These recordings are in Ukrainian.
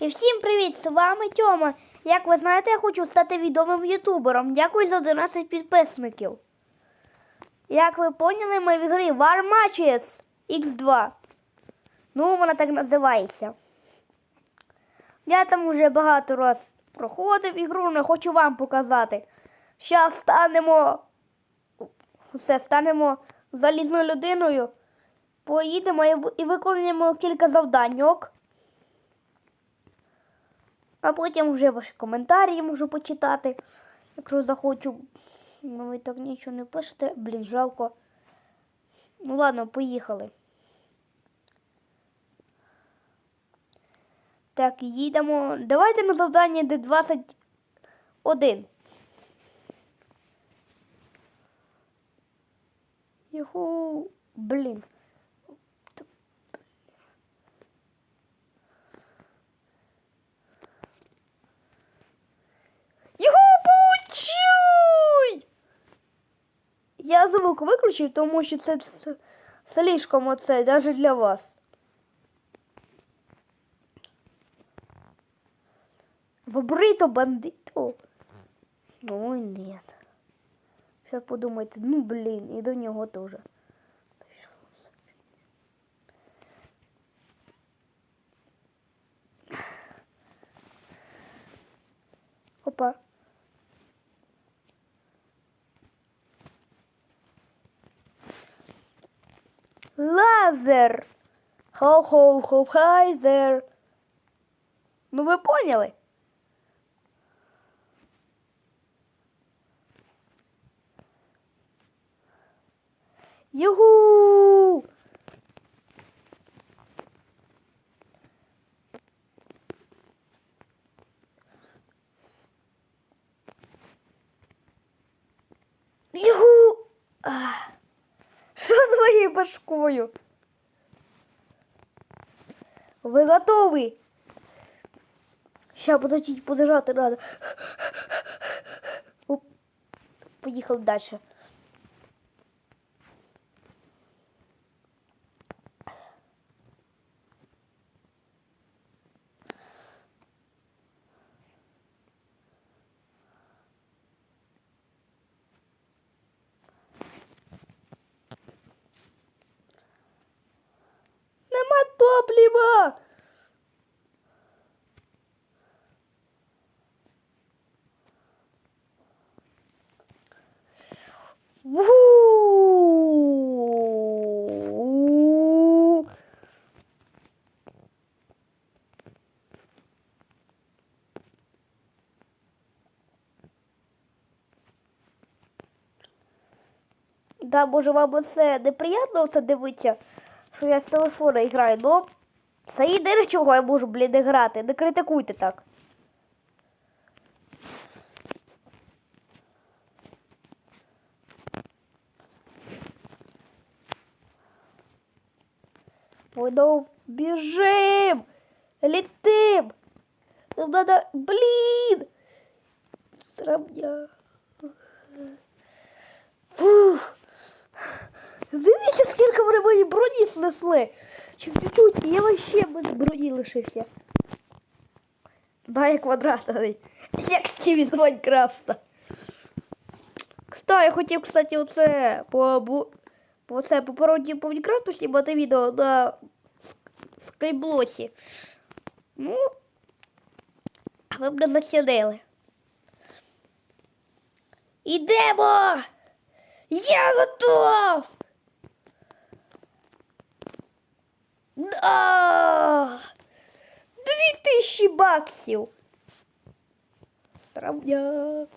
І всім привіт! З вами Тьома. Як ви знаєте, я хочу стати відомим ютубером. Дякую за 11 підписників. Як ви поняли, ми в ігрі War Matches X2. Ну, вона так називається. Я там вже багато раз проходив ігру, але хочу вам показати. Зараз станемо. Все, станемо залізною людиною. Поїдемо і, виконуємо кілька завданьок. А потім вже ваші коментарі можу почитати. Якщо захочу. Ну ви так нічого не пишете. Блін, жалко. Ну ладно, поїхали. Так, їдемо. Давайте на завдання Д21. Його. Блін. Його почуй! Я звук виключив, тому що це слишком оце, навіть для вас. Бобрито. Ну і ні. Ще подумайте, ну блін, і до нього теж. Опа. Лазер. Хо-хо-хо, хайзер. Ну ви поняли? Югу! Югу! А, Що з моєю башкою? Ви готові? Ща, подождіть, подержати надо. Поехал Поїхали Ву! Да, може, вам це неприємно це дивитися, що я з телефона граю, но це єдине, чого я можу, блін, грати. Не критикуйте так. Ой, ну бежим! Летим! Нам надо... Блин! Срамня. Фух. Дивіться, скільки вони мої броні снесли. Чим чуть-чуть, я вообще без броні лишився. Дай квадратний. Як Стіві з Майнкрафта. Кстати, я хотів, кстати, оце по, бу- це, по пародії по Майнкрафту знімати відео на скайблоці. Ну, ви б не зацінили. Ідемо! Я готов! Да! Дві тисячі баксів. Сравня.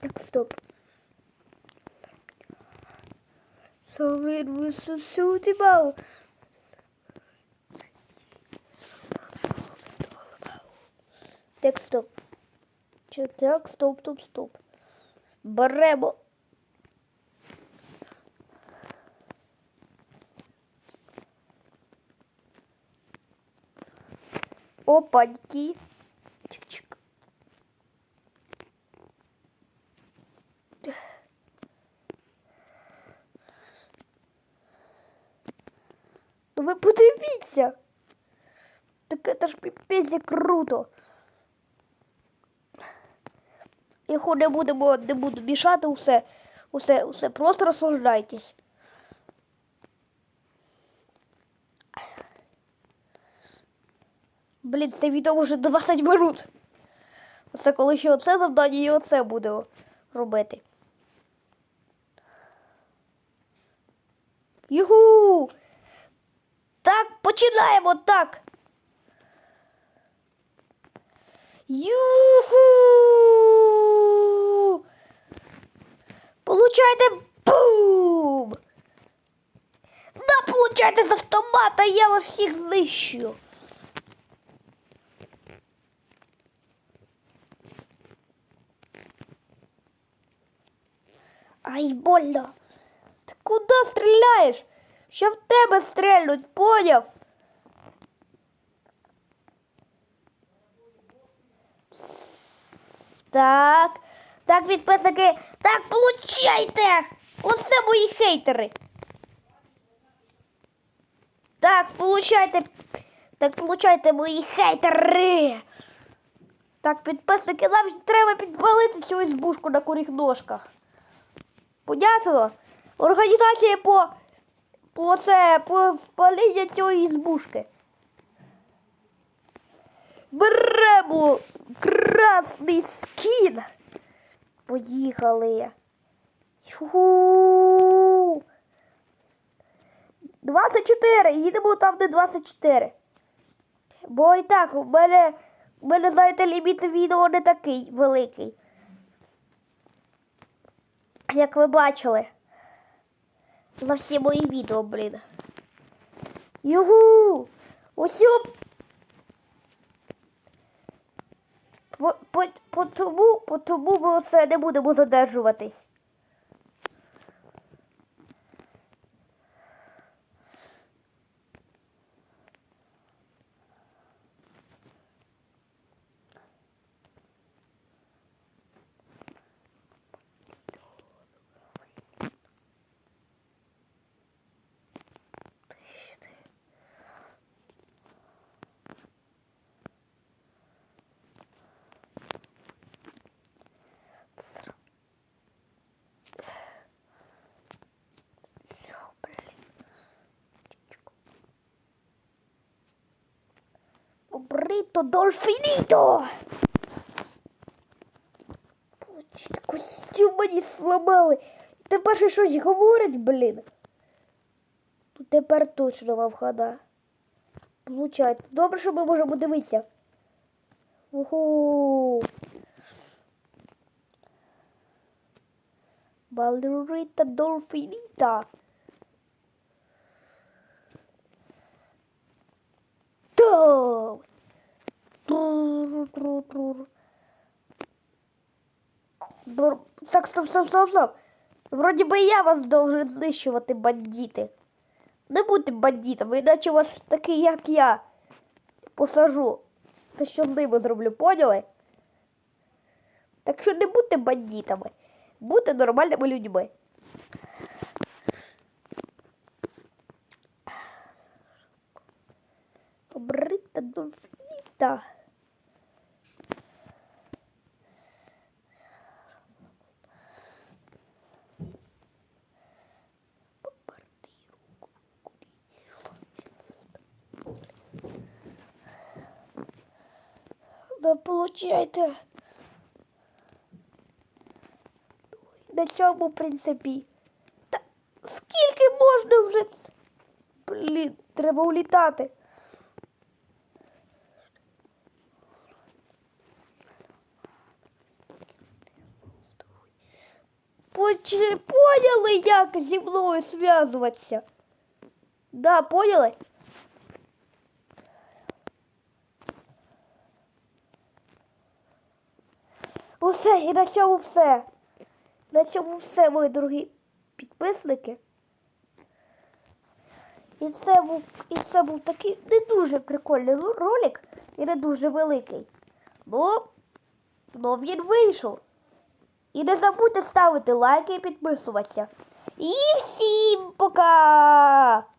Так, стоп. So it was so suitable. стоп. Чи так, стоп, стоп, стоп. Беремо. Опаньки. Чик-чик. Ну вы подивіться! Так это ж пипец піпець круто. Якщо не будемо, не буду мішати усе, усе, усе, просто розсуждайтесь. Блін, це відео вже 20 минут. Оце коли ще оце завдання і оце буде робити. Юху! Так, починаємо так. Юху! Получайте бум! Да, получайте з автомата, я вас всіх знищу. Ай, больно. Ти куди стріляєш? Що в тебе стрельнуть, поняв? Так. Так, підписники. Так, получайте! Оце мої хейтери. Так, получайте. Так, получайте мої хейтери. Так, підписники, нам треба підпалити цю избушку на куріх ножках. Понятно? Організація по, по це, по спаління цієї збушки. Беремо красний скін. Поїхали. Чу. 24. Їдемо там, де 24. Бо і так, у мене, у мене, знаєте, ліміт відео не такий великий. Як ви бачили. За всі мої відео, блін. Югу! Усю. По, по, по тому, тому ми все не будемо задержуватись. Брито дольфініто! Получить костюм мені сломали. Тепер ще щось говорить, блін. Тепер точно вам хана. Получайте. Добре, що ми можемо дивитися. Уху. Балерита дольфініта. Доу. Тру-ру-тру-тру. Дор- Так, стоп, стоп, стоп, стоп. Вроді би я вас должен знищувати, бандити. Не будьте бандитами, іначе вас такий, як я, посажу. Та що з ними зроблю, поняли? Так що не будьте бандитами, будьте нормальними людьми. Брита дольфіта. Да получайте. На цьому, принципі. Та скільки можна вже? Блін, треба улітати. Поняли, як зі мною зв'язуватися? Да, поняли? Усе, і на цьому все. На цьому все, мої дорогі підписники. І це був, і це був такий не дуже прикольний ролик і не дуже великий. Ну, ну він вийшов. І не забудьте ставити лайки і підписуватися. І всім пока!